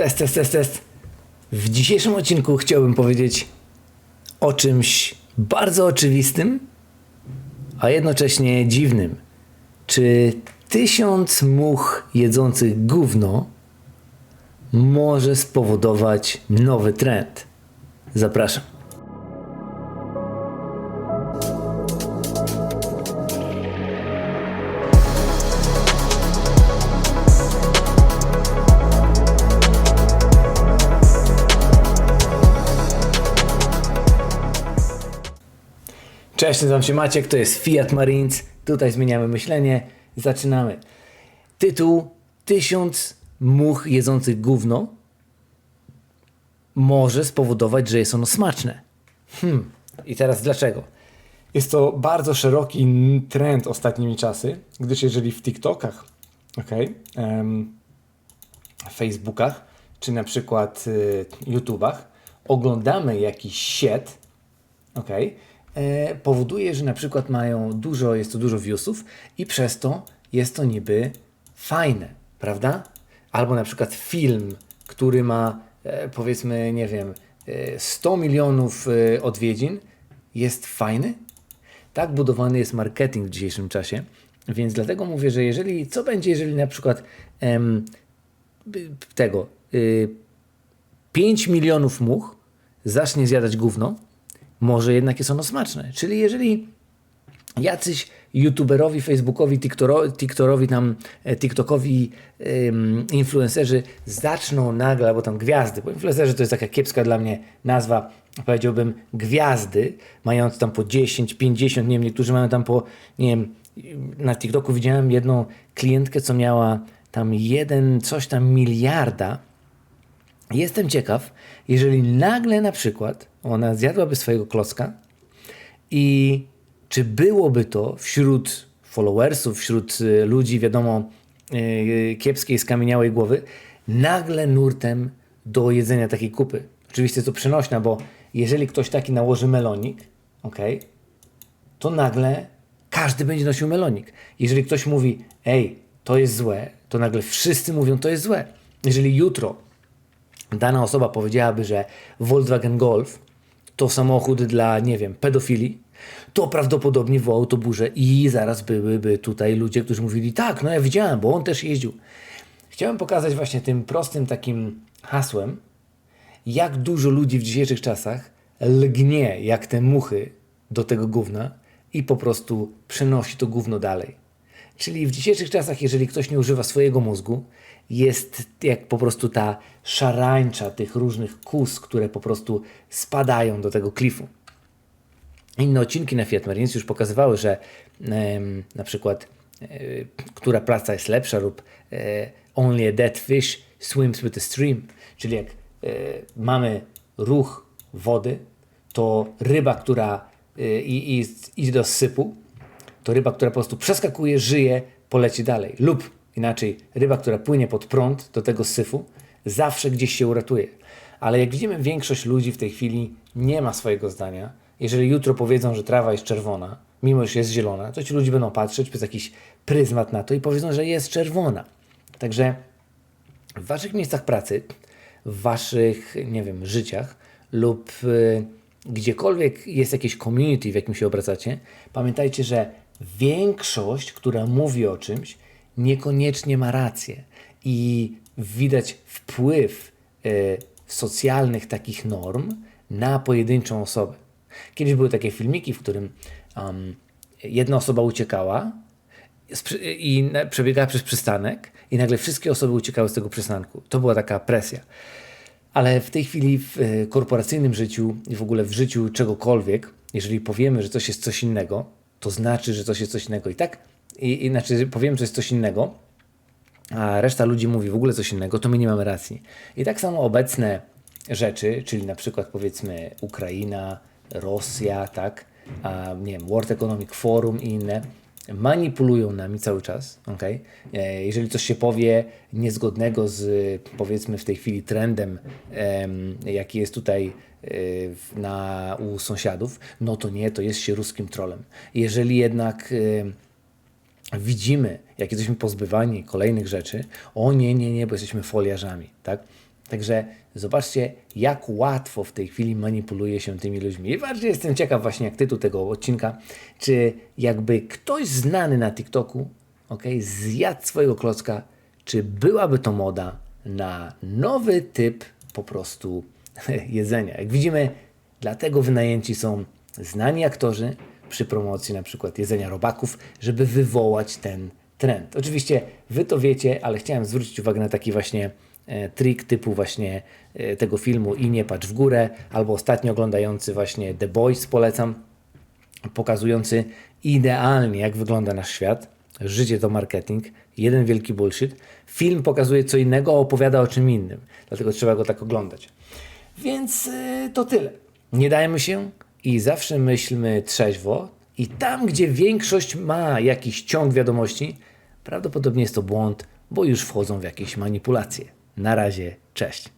Test, test, test, test. W dzisiejszym odcinku chciałbym powiedzieć o czymś bardzo oczywistym, a jednocześnie dziwnym. Czy tysiąc much jedzących gówno może spowodować nowy trend? Zapraszam. Cześć, nazywam się Maciek, to jest Fiat Marines. Tutaj zmieniamy myślenie. Zaczynamy. Tytuł Tysiąc much jedzących gówno może spowodować, że jest ono smaczne. Hmm. I teraz dlaczego? Jest to bardzo szeroki trend ostatnimi czasy, gdyż jeżeli w TikTokach, okay, em, Facebookach, czy na przykład y, YouTubach oglądamy jakiś shit, okay, powoduje, że na przykład mają dużo, jest to dużo viewsów i przez to jest to niby fajne, prawda? Albo na przykład film, który ma e, powiedzmy, nie wiem, e, 100 milionów e, odwiedzin, jest fajny? Tak budowany jest marketing w dzisiejszym czasie, więc dlatego mówię, że jeżeli, co będzie, jeżeli na przykład em, tego y, 5 milionów much zacznie zjadać gówno, może jednak jest ono smaczne. Czyli jeżeli jacyś youtuberowi, facebookowi, tiktoro, tiktorowi, tam, e, tiktokowi ym, influencerzy zaczną nagle, albo tam gwiazdy, bo influencerzy to jest taka kiepska dla mnie nazwa, powiedziałbym gwiazdy, mając tam po 10, 50, nie wiem, niektórzy mają tam po, nie wiem, na TikToku widziałem jedną klientkę, co miała tam jeden, coś tam miliarda Jestem ciekaw, jeżeli nagle na przykład ona zjadłaby swojego klocka i czy byłoby to wśród followersów, wśród y, ludzi, wiadomo, y, kiepskiej, skamieniałej głowy, nagle nurtem do jedzenia takiej kupy. Oczywiście to przenośna, bo jeżeli ktoś taki nałoży melonik, ok, to nagle każdy będzie nosił melonik. Jeżeli ktoś mówi, ej, to jest złe, to nagle wszyscy mówią, to jest złe. Jeżeli jutro dana osoba powiedziałaby, że Volkswagen Golf to samochód dla, nie wiem, pedofili, to prawdopodobnie wołał to burzę i zaraz byłyby tutaj ludzie, którzy mówili, tak, no ja widziałem, bo on też jeździł. Chciałem pokazać właśnie tym prostym takim hasłem, jak dużo ludzi w dzisiejszych czasach lgnie jak te muchy do tego gówna i po prostu przenosi to gówno dalej. Czyli w dzisiejszych czasach, jeżeli ktoś nie używa swojego mózgu, jest jak po prostu ta szarańcza tych różnych kus, które po prostu spadają do tego klifu. Inne odcinki na Fiat Marines już pokazywały, że em, na przykład e, która praca jest lepsza lub e, only a dead fish swims with the stream, czyli jak e, mamy ruch wody, to ryba, która e, i, i, idzie do sypu, to ryba, która po prostu przeskakuje, żyje, poleci dalej. Lub inaczej, ryba, która płynie pod prąd do tego syfu, zawsze gdzieś się uratuje. Ale jak widzimy, większość ludzi w tej chwili nie ma swojego zdania. Jeżeli jutro powiedzą, że trawa jest czerwona, mimo że jest zielona, to ci ludzie będą patrzeć przez jakiś pryzmat na to i powiedzą, że jest czerwona. Także w waszych miejscach pracy, w waszych, nie wiem, życiach lub y, gdziekolwiek jest jakieś community, w jakim się obracacie, pamiętajcie, że większość, która mówi o czymś, niekoniecznie ma rację. I widać wpływ y, socjalnych takich norm na pojedynczą osobę. Kiedyś były takie filmiki, w którym um, jedna osoba uciekała i przebiegała przez przystanek i nagle wszystkie osoby uciekały z tego przystanku. To była taka presja. Ale w tej chwili w e, korporacyjnym życiu i w ogóle w życiu czegokolwiek, jeżeli powiemy, że coś jest coś innego, to znaczy, że coś jest coś innego. I tak, i, znaczy powiemy, że jest coś innego, a reszta ludzi mówi w ogóle coś innego, to my nie mamy racji. I tak samo obecne rzeczy, czyli na przykład powiedzmy Ukraina, Rosja, tak, a, nie wiem, World Economic Forum i inne, manipulują nami cały czas, okay? E, Jeżeli coś się powie niezgodnego z powiedzmy w tej chwili trendem, em, jaki jest tutaj e, na, u sąsiadów, no to nie, to jest się ruskim trolem. Jeżeli jednak widzimy, jak jesteśmy pozbywani kolejnych rzeczy, o nie, nie, nie, bo jesteśmy foliarzami, tak? Także zobaczcie, jak łatwo w tej chwili manipuluje się tymi ludźmi. I bardziej jestem ciekaw właśnie jak tytuł tego odcinka, czy jakby ktoś znany na TikToku, ok, zjadł swojego klocka, czy byłaby to moda na nowy typ po prostu jedzenia. Jak widzimy, dlatego wynajęci są znani aktorzy przy promocji na przykład jedzenia robaków, żeby wywołać ten trend. Oczywiście wy to wiecie, ale chciałem zwrócić uwagę na taki właśnie trik typu właśnie e, tego filmu i nie patrz w górę, albo ostatnio oglądający właśnie The Boys polecam, pokazujący idealnie jak wygląda nasz świat. Życie to marketing, jeden wielki bullshit. Film pokazuje co innego, a opowiada o czym innym. Dlatego trzeba go tak oglądać. Więc y, to tyle. Nie dajmy się i zawsze myślmy trzeźwo. I tam, gdzie większość ma jakiś ciąg wiadomości, prawdopodobnie jest to błąd, bo już wchodzą w jakieś manipulacje. Na razie, cześć.